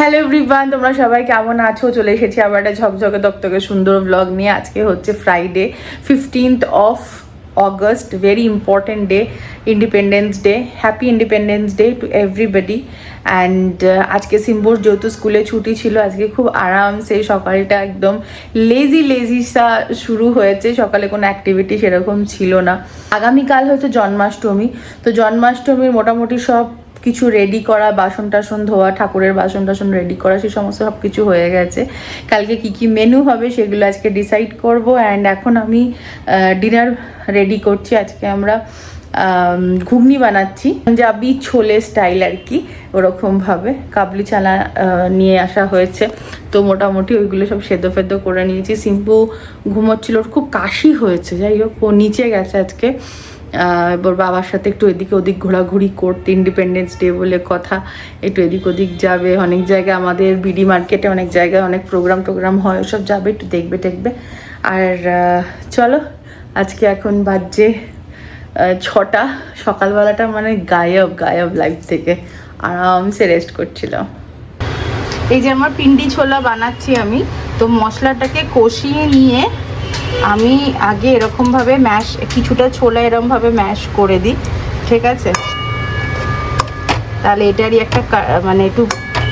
Hello everyone তোমরা সবাই কেমন আছো? চলে এসেছি আবার একটা ঝকঝকে দকতকে সুন্দর ব্লগ নিয়ে। আজকে হচ্ছে Friday fifteenth of August very important day independence day happy independence day to everybody and আজকে সিম্বুর যেহেতু স্কুলে ছুটি ছিল, আজকে খুব আরামসে সকালটা একদম লেজি লেজি সা শুরু হয়েছে। সকালে কোনো অ্যাক্টিভিটি সেরকম ছিল না। আগামীকাল হচ্ছে জন্মাষ্টমী। তো জন্মাষ্টমীর মোটামুটি সব কিছু রেডি করা বাসন টাসন ধোয়া, ঠাকুরের বাসন টাসন রেডি করা, সে সমস্ত সব কিছু হয়ে গেছে। কালকে কি কি মেনু হবে সেগুলো আজকে ডিসাইড করব অ্যান্ড এখন আমি ডিনার রেডি করছি। আজকে আমরা ঘুগনি বানাচ্ছি। পাঞ্জাবি ছোলে স্টাইল আর কি, ওরকমভাবে। কাবলি চানা নিয়ে আসা হয়েছে। তো মোটামুটি ওইগুলো সব সেদ্ধ ফেদ্ধ করে নিয়েছি। সিম্পু ঘুমোচ্ছিল, ওর খুব কাশি হয়েছে। যাই হোক, ও নিচে গেছে আজকে। এবার বাবার সাথে একটু এদিকে ওদিক ঘোরাঘুরি করতে ইন্ডিপেন্ডেন্স ডে বলে কথা একটু এদিক ওদিক যাবে অনেক জায়গায় আমাদের বিডি মার্কেটে অনেক জায়গায় অনেক প্রোগ্রাম টোগ্রাম হয় ওসব যাবে একটু দেখবে টেকবে। আর চলো আজকে এখন আহ, ছটা সকালবেলাটা মানে গায়ব গায়ব লাইফ থেকে আরামসে রেস্ট করছিলাম। এই যে আমার পিন্ডি ছোলা বানাচ্ছি আমি তো মশলাটাকে কষিয়ে নিয়ে আমি আগে এরকমভাবে ম্যাশ কিছুটা ছোলা এরকমভাবে ম্যাশ করে দিই, ঠিক আছে? তাহলে এটারই একটা মানে একটু,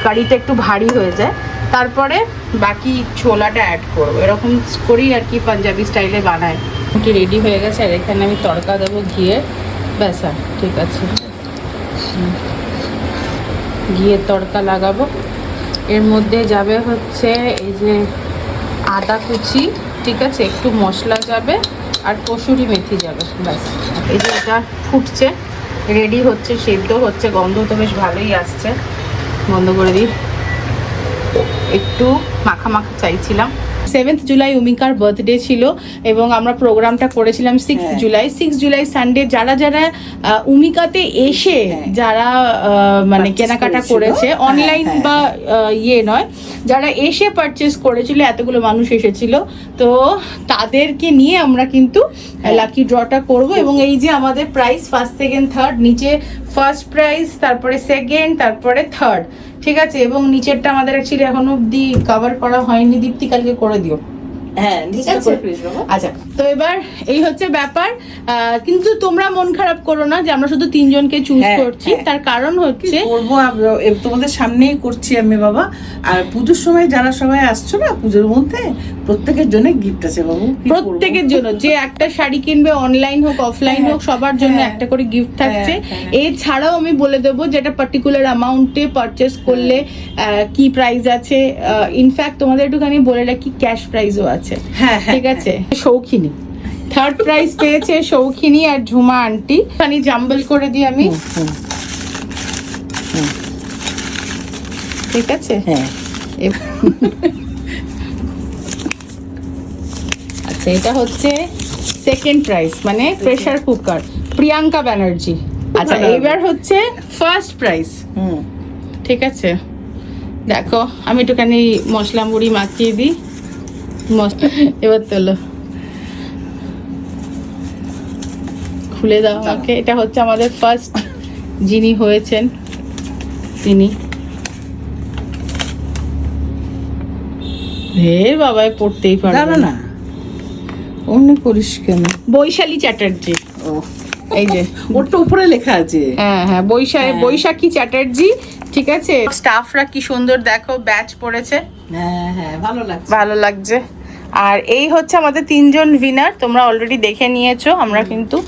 কারিটা একটু ভারী হয়ে যায়। তারপরে বাকি ছোলাটা অ্যাড করব। এরকম করেই আর কি পাঞ্জাবি স্টাইলে বানায় এটি রেডি হয়ে গেছে, আর এখানে আমি তড়কা দেবো ঘিয়ে। আর, ঠিক আছে। ঘিয়ের তড়কা লাগাবো। এর মধ্যে যাবে হচ্ছে এই যে আদা কুচি। ঠিক আছে, একটু মশলা যাবে আর কসুরি মেথি যাবে, ব্যাস। এই যে এটা ফুটছে রেডি হচ্ছে, সেদ্ধ হচ্ছে, গন্ধ তো বেশ ভালোই আসছে। বন্ধ করে দিই। একটু মাখা মাখা চাইছিলাম। সেভেন্থ জুলাই উমিকার বার্থডে ছিল এবং আমরা প্রোগ্রামটা করেছিলাম সিক্স হ্যাঁ। জুলাই সিক্স জুলাই সানডে যারা যারা উমিকাতে এসে হ্যাঁ। যারা মানে কেনাকাটা করেছে হ্যাঁ, অনলাইন হ্যাঁ, বা ইয়ে নয় যারা এসে পারচেস করেছিল এতগুলো মানুষ এসেছিল তো তাদেরকে নিয়ে আমরা কিন্তু হ্যাঁ। লাকি ড্রটা করব এবং এই যে আমাদের প্রাইস ফার্স্ট সেকেন্ড থার্ড নিচে ফার্স্ট প্রাইস তারপরে সেকেন্ড তারপরে থার্ড ঠিক আছে, এবং নিচেরটা আমাদের অ্যাকচুয়ালি এখনও অব্দি কভার করা হয়নি, দীপ্তি কালকে করে দিও। হ্যাঁ আচ্ছা তো এবার এই হচ্ছে ব্যাপার। কিন্তু তোমরা মন খারাপ করো না যে আমরা শুধু তিনজনকে চুজ হ্যাঁ, করছি। হ্যাঁ। তার কারণ হচ্ছে করব তোমাদের সামনেই করছি আমি বাবা। আর পুজোর সময় যারা সবাই আসছো না পুজোর মধ্যে প্রত্যেকের জন্য গিফট আছে বাবু। প্রত্যেকের জন্য। যে একটা শাড়ি কিনবে অনলাইন হোক অফলাইন হোক সবার জন্য। একটা করে গিফট থাকছে। এছাড়াও আমি বলে দেবো যেটা পার্টিকুলার অ্যামাউন্টে পারচেস করলে কি প্রাইস আছে। ইনফ্যাক্ট তোমাদের একটুখানি বলে রাখি ক্যাশ প্রাইসও আছে। হ্যাঁ হ্যাঁ ঠিক আছে? সৌখিনী থার্ড প্রাইজ পেয়েছে সৌখিনী আর ঝুমা আন্টি খানি জাম্বল করে দিই আমি। ঠিক আছে? হ্যাঁ। আচ্ছা এটা হচ্ছে সেকেন্ড প্রাইজ মানে প্রেসার কুকার প্রিয়াঙ্কা ব্যানার্জি। আচ্ছা এইবার হচ্ছে ফার্স্ট প্রাইজ হুম। ঠিক আছে? দেখো আমি একটুখানি মশলা মুড়ি মাখিয়ে দিই। এবার তোলো। খুলে দাও আমাকে। এটা হচ্ছে আমাদের ফার্স্ট যিনি হয়েছেন তিনি। হে বাবাই পড়তেই পারবে না অমনি করিস কেন? বৈশালী চ্যাটার্জি। ও। এই যে। ওটা উপরে লেখা আছে। হ্যাঁ হ্যাঁ বৈশাখী হ্যাঁ। বৈশাখী চ্যাটার্জি ঠিক আছে? স্টাফরা কি সুন্দর দেখো ব্যাচ পড়েছে। হ্যাঁ হ্যাঁ ভালো লাগছে। ভালো লাগছে। আর এই হচ্ছে আমাদের তিনজন উইনার তোমরা অলরেডি দেখে নিয়েছো আমরা কিন্তু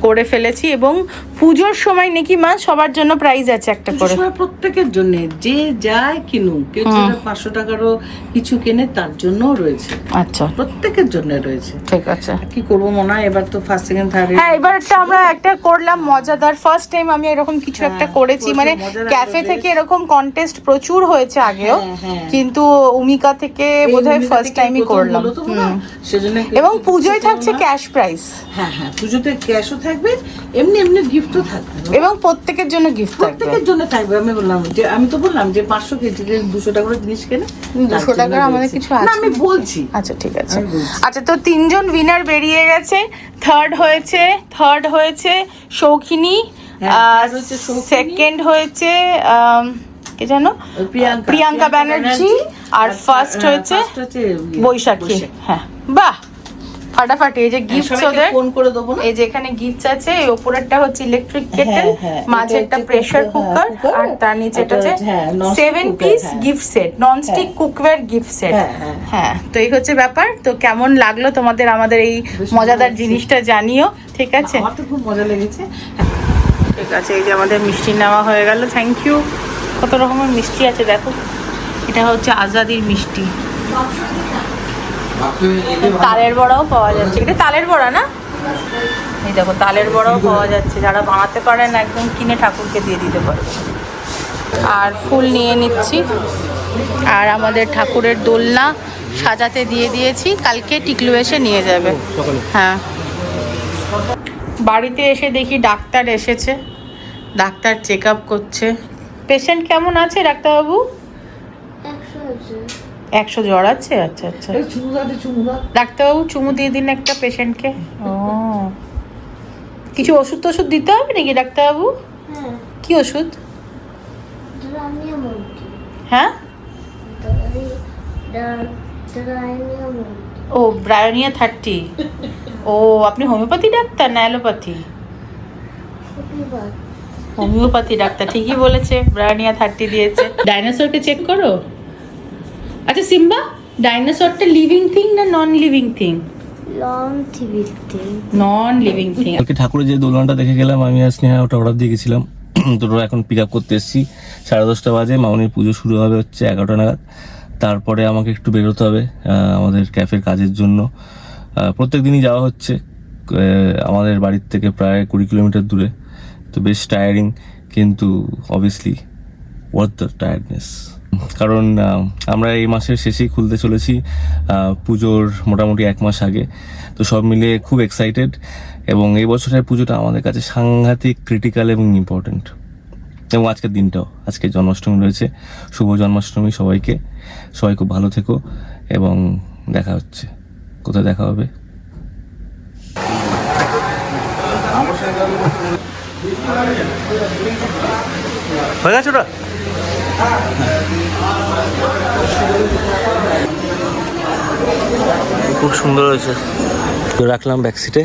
করে ফেলেছি এবং পুজোর সময় নাকি মা সবার জন্য প্রাইজ আছে একটা করে। প্রত্যেকের জন্য যে যায় কিনুক কেউ। যেটা পাঁচশো টাকারও কিছু কেনে তার জন্যও রয়েছে। আচ্ছা। প্রত্যেকের জন্য রয়েছে। ঠিক আছে। কি করব মনে? হয় এবার তো ফার্স্ট সেকেন্ড থার্ড হ্যাঁ এবার একটা আমরা একটা করলাম মজাদার। ফার্স্ট টাইম আমি এরকম কিছু হ্যাঁ, একটা করেছি। মানে ক্যাফে থেকে এরকম কন্টেস্ট প্রচুর হয়েছে আগেও। হ্যাঁ, হ্যাঁ। কিন্তু উমিকা থেকে বোধহয় ফার্স্ট টাইমই করলাম। সেজন্য এবং পুজোয় থাকছে ক্যাশ প্রাইস হ্যাঁ হ্যাঁ পুজোতে ক্যাশও থাকবে। এমনি এমনি গিফটও থাকবে। এবং প্রত্যেকের জন্য গিফট প্রত্যেকের জন্য থাকবে আমি বললাম যে আমি তো বললাম যে পাঁচশো কেজি দুশো টাকা জিনিস কেনে 200 টাকার আমাদের। কিছু না আছে? আমি বলছি। আচ্ছা ঠিক আছে। আচ্ছা তো তিনজন উইনার বেরিয়ে গেছে। থার্ড হয়েছে থার্ড হয়েছে হ্যাঁ, হয়েছে সৌখিনী। সেকেন্ড হয়েছে আম, কে জানো প্রিয়াঙ্কা ব্যানার্জি আর ফার্স্ট হয়েছে first ইয়ে, বৈশাখী। হ্যাঁ বাহ! ফাটাফাটি এই যে গিফট ওদের ফোন করে দেবো না? এই যে এখানে গিফটস আছে এই ওপরেরটা হচ্ছে ইলেকট্রিক কেটেল হ্যাঁ, হ্যাঁ, মাঝে একটা প্রেসার কুকার হ্যাঁ, আর তার নিচে এটা এটা হচ্ছে হ্যাঁ, সেভেন পিস হ্যাঁ। Gift set nonstick cookware gift set হ্যাঁ, হ্যাঁ। হ্যাঁ তো এই হচ্ছে ব্যাপার তো কেমন লাগল তোমাদের আমাদের এই মজাদার জিনিসটা জানিও ঠিক আছে? আমার তো খুব মজা লেগেছে। ঠিক আছে এই যে আমাদের মিষ্টি নেওয়া হয়ে গেল থ্যাংক ইউ কত রকমের মিষ্টি আছে দেখো। এটা হচ্ছে আজাদির মিষ্টি। তালের বড়াও পাওয়া যাচ্ছে। এটা তালের বড়া না? এই দেখো, তালের বড়াও পাওয়া যাচ্ছে। যারা বানাতে পারেন, একদম কিনে ঠাকুরকে দিয়ে দিতে পারে আর ফুল নিয়ে নিচ্ছি। আর আমাদের ঠাকুরের দোলনা সাজাতে দিয়ে দিয়েছি। কালকে টিকলু এসে নিয়ে যাবে। হ্যাঁ। বাড়িতে এসে দেখি ডাক্তার এসেছে। ডাক্তার চেক আপ করছে। পেশেন্ট কেমন আছে ডাক্তারবাবু? একশো জ্বর আছে? আচ্ছা আচ্ছা। ডাক্তারবাবু চুমু দিয়ে দিন একটা পেশেন্টকে। ও। কিছু ওষুধ টষুধ দিতে হবে নাকি ডাক্তারবাবু? হ্যাঁ। কি ওষুধ? হ্যাঁ? ও ব্রায়োনিয়া থার্টি। ও আপনি হোমিওপ্যাথি ডাক্তার না অ্যালোপ্যাথি? হোমিওপ্যাথি। ডাক্তার ঠিকই বলেছে ব্রায়োনিয়া থার্টি দিয়েছে। ডাইনোসরকে চেক করো। আচ্ছা সিম্বা ডাইনোসরটা লিভিং থিং না non living thing non living thing কালকে ঠাকুরের যে দোলনাটা দেখে গেলাম আমি আর স্নেহা ওটা অর্ডার দিয়ে গেছিলাম। তো ওটা এখন পিক আপ করতে এসেছি। সাড়ে দশটা বাজে মামনির পুজো শুরু হবে হচ্ছে এগারোটা নাগাদ। তারপরে আমাকে একটু বেরোতে হবে আমাদের ক্যাফের কাজের জন্য। প্রত্যেক দিনই যাওয়া হচ্ছে আমাদের বাড়ির থেকে প্রায় কুড়ি কিলোমিটার দূরে। তো বেশ টায়ারিং কিন্তু অবভিয়াসলি ওয়ার্থ দ্য টায়ার্ডনেস কারণ আমরা এই মাসের শেষেই খুলতে চলেছি পুজোর মোটামুটি এক মাস আগে। তো সব মিলিয়ে খুব এক্সাইটেড এবং এই বছরের পুজোটা আমাদের কাছে সাংঘাতিক ক্রিটিক্যাল এবং ইম্পর্ট্যান্ট এবং আজকের দিনটাও, আজকে জন্মাষ্টমী রয়েছে। শুভ জন্মাষ্টমী সবাইকে। সবাই খুব ভালো থেকো এবং দেখা হচ্ছে। কোথায় দেখা হবে? হয়ে গেছে ওটা? খুব সুন্দর হয়েছে। তো রাখলাম ব্যাক সিটে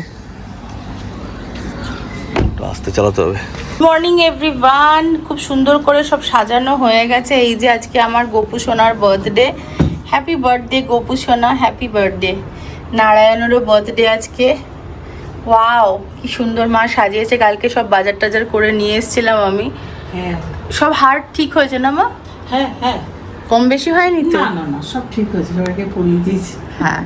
একটু আস্তে চালাতে হবে। মর্নিং এভরিওয়ান খুব সুন্দর করে সব সাজানো হয়ে গেছে। এই যে আজকে আমার গোপু সোনার বার্থডে হ্যাপি বার্থডে গোপু সোনা। হ্যাপি বার্থডে নারায়ণেরও বার্থডে আজকে। ওয়াও কি সুন্দর মা সাজিয়েছে। কালকে সব বাজার টাজার করে নিয়ে এসেছিলাম আমি। হ্যাঁ। সব হার্ট ঠিক হয়েছে না মা? হ্যাঁ হ্যাঁ। কম বেশি হয়নি তো? না না না সব ঠিক হয়েছে সবাইকে পড়িয়ে দিয়েছি। হ্যাঁ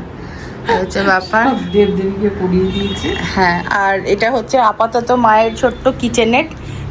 হচ্ছে ব্যাপার। সব দেব পড়িয়ে দিয়েছি। হ্যাঁ আর এটা হচ্ছে আপাতত মায়ের ছোট্ট কিচেনেট।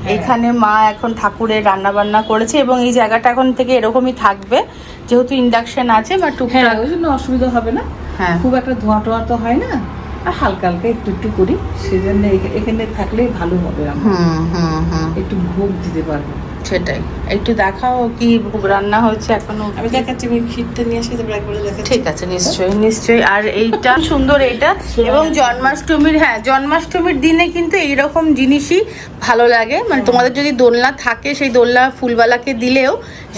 এখানে মা এখন ঠাকুরের রান্না বান্না করেছে এবং এই জায়গাটা এখন থেকে এরকমই থাকবে যেহেতু ইন্ডাকশন আছে বা হ্যাঁ টুকটাক ওই জন্য অসুবিধা হবে না। হ্যাঁ। খুব একটা ধোঁয়া টোয়া তো হয় না আর হালকা হালকা একটু একটু করি সেজন্য এখা- এখানে থাকলেই ভালো হবে আমার। একটু ভোগ দিতে পারব। সেটাই। একটু দেখাও কি রান্না হচ্ছে এখনও। আমি দেখাচ্ছি আমি ক্ষীরটা নিয়ে আসি তারপর একবারে দেখাচ্ছি। ঠিক আছে নিশ্চয়ই নিশ্চয়ই। আর এইটা সুন্দর এইটা। এবং জন্মাষ্টমীর হ্যাঁ জন্মাষ্টমীর দিনে কিন্তু এইরকম জিনিসই ভালো লাগে। মানে তোমাদের যদি দোলনা থাকে সেই দোলনা ফুলবালাকে দিলেও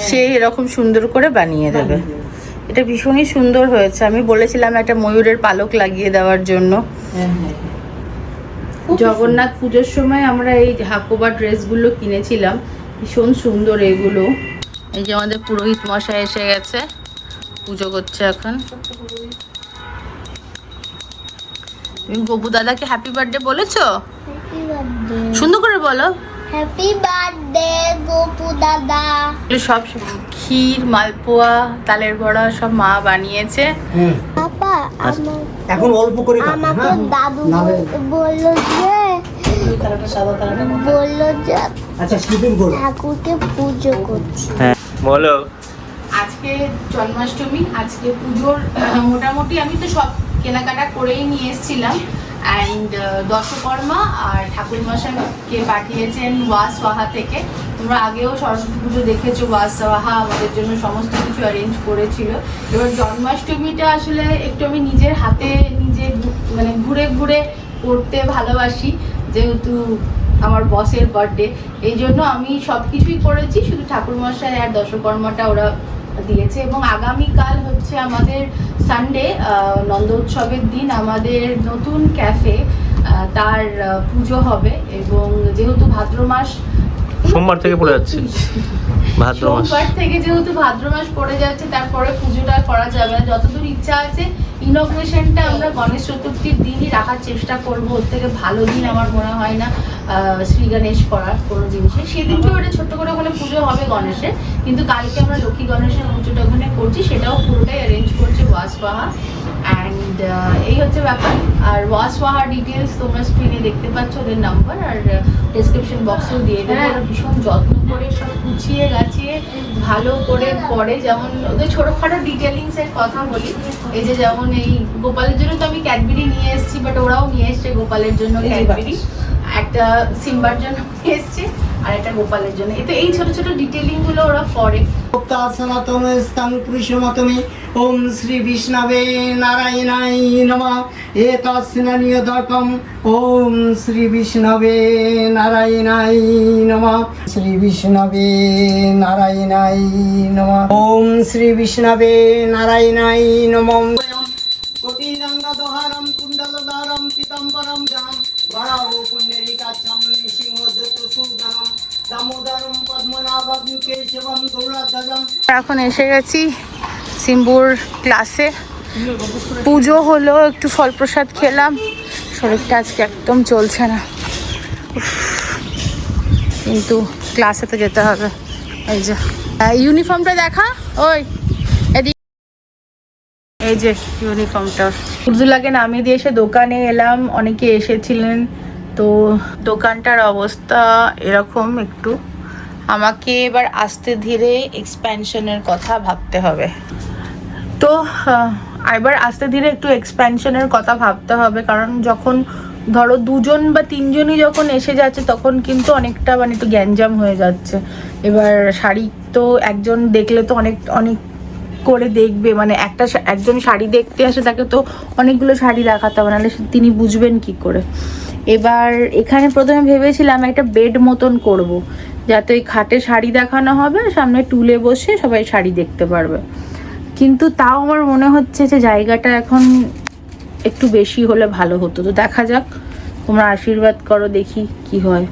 সে এরকম সুন্দর করে বানিয়ে দেবে। এটা ভীষণই সুন্দর হয়েছে। আমি বলেছিলাম একটা ময়ূরের পালক লাগিয়ে দেওয়ার জন্য। হ্যাঁ হ্যাঁ জগন্নাথ পুজোর সময় আমরা এই হাকোবা ড্রেসগুলো কিনেছিলাম। ভীষণ সুন্দর এগুলো। এই যে আমাদের পুরোহিত মশাই এসে গেছে। পুজো করছে এখন। তুমি গপু দাদাকে হ্যাপি বার্থডে বলেছ? সুন্দর করে বলো। হ্যাপি বার্থডে গোপু দাদা। সব ক্ষীর মালপোয়া তালের বড়া সব মা বানিয়েছে। পাপা এখন অল্প করে আমাকে হ্যাঁ? দাদু বলল যে বলল যে আচ্ছা স্লিপিং করো। ঠাকুরকে পুজো করছি। বলো। আজকে জন্মাষ্টমী আজকে পুজোর মোটামুটি আমি তো সব কেনাকাটা করেই নিয়ে এসেছিলাম। অ্যান্ড দশকর্মা আর ঠাকুর মশাইকে পাঠিয়েছেন ওয়াস ওয়াহা থেকে। তোমরা আগেও সরস্বতী পুজো দেখেছ ওয়াস ওয়াহা আমাদের জন্য সমস্ত কিছু অ্যারেঞ্জ করেছিল। এবার জন্মাষ্টমীটা আসলে একটু আমি নিজের হাতে নিজে মানে ঘুরে ঘুরে করতে ভালোবাসি। যেহেতু আমার বসের বার্থডে এই জন্য আমি সব কিছুই করেছি শুধু ঠাকুরমশাই আর দশকর্মাটা ওরা দিয়েছে এবং আগামীকাল হচ্ছে আমাদের সানডে নন্দ উৎসবের দিন আমাদের নতুন ক্যাফে তার পুজো হবে এবং যেহেতু ভাদ্র মাস সোমবার থেকে পড়ে যাচ্ছে। ভাদ্র মাস। সোমবার থেকে যেহেতু ভাদ্র মাস পড়ে যাচ্ছে তারপরে পুজোটা করা যাবে না। যতদূর ইচ্ছা আছে ইনগ্রেশনটা আমরা গণেশ চতুর্থীর দিনই রাখার চেষ্টা করব। ওর থেকে ভালো দিন আমার মনে হয় না শ্রী গণেশ করার কোনো জিনিসে সেদিনকে ওটা ছোট্ট করে ওখানে পুজো হবে গণেশের, কিন্তু কালকে আমরা লক্ষ্মী গণেশের পুজোটা ওখানে করছি, সেটাও পুরোটাই অ্যারেঞ্জ করছে ওয়াসপাহা অ্যান্ড এই হচ্ছে ব্যাপার। আর ওয়াসপাহা ডিটেলস তোমরা স্ক্রিনে দেখতে পাচ্ছ ওদের নাম্বার আর ডেসক্রিপশন বক্সেও দিয়ে দেবো। ওরা ভীষণ যত্ন করে সব গুছিয়ে গাছিয়ে ভালো করে পড়ে। যেমন ওদের ছোটোখাটো ডিটেলিংসের কথা বলি। এই যে যেমন এই গোপালের জন্য তো আমি ক্যাডবেরি নিয়ে এসেছি বাট ওরাও নিয়ে এসছে গোপালের জন্য ক্যাডবেরি একটা সিম্বার জন্য নিয়ে এসছে। আর একটা গোপালের জন্য। এতে এই ছোট ছোট ডিটেলিংগুলো ওরা মুক্তা সনাতন স্থান ওম শ্রী বিষ্ণবে নারায়ণাই নমঃ। ওম শ্রী বিষ্ণবে নারায়ণাই নমঃ। শ্রী বিষ্ণবে নারায়ণাই নমঃ। ওম শ্রী বিষ্ণবে নারায়ণাই নমঃ। এখন এসে গেছি সিম্বুর ক্লাসে। পুজো হলো, একটু ফল প্রসাদ খেলাম। শরীরটা আজকে একদম চলছে না। কিন্তু ক্লাসে তো যেতে হবে। এই যে ইউনিফর্মটা দেখা? ওই এই যে, ইউনিফর্মটা। উর্জুলাকে নামিয়ে দিয়ে এসে দোকানে এলাম। অনেকে এসেছিলেন। তো দোকানটার অবস্থা এরকম একটু। আমাকে এবার আস্তে ধীরে এক্সপ্যানশনের কথা ভাবতে হবে। তো এবার আস্তে ধীরে একটু এক্সপ্যানশনের কথা ভাবতে হবে, কারণ যখন ধরো দুজন বা তিনজনই যখন এসে যাচ্ছে, তখন কিন্তু অনেকটা মানে একটু গ্যাঞ্জাম হয়ে যাচ্ছে। এবার শাড়ি তো একজন দেখলে তো অনেক অনেক করে দেখবে মানে একটা একজন শাড়ি দেখতে আসে, তাকে তো অনেকগুলো শাড়ি দেখাতে হবে, নাহলে তিনি বুঝবেন কি করে। এবার এখানে প্রথমে ভেবেছিলাম একটা বেড মতন করব। যাতে ওই খাটে শাড়ি দেখানো হবে, সামনে টুলে বসে সবাই শাড়ি দেখতে পারবে। কিন্তু তাও আমার মনে হচ্ছে যে জায়গাটা এখন একটু বেশি হলে ভালো হতো। তো দেখা যাক, তোমরা আশীর্বাদ করো দেখি কি হয়।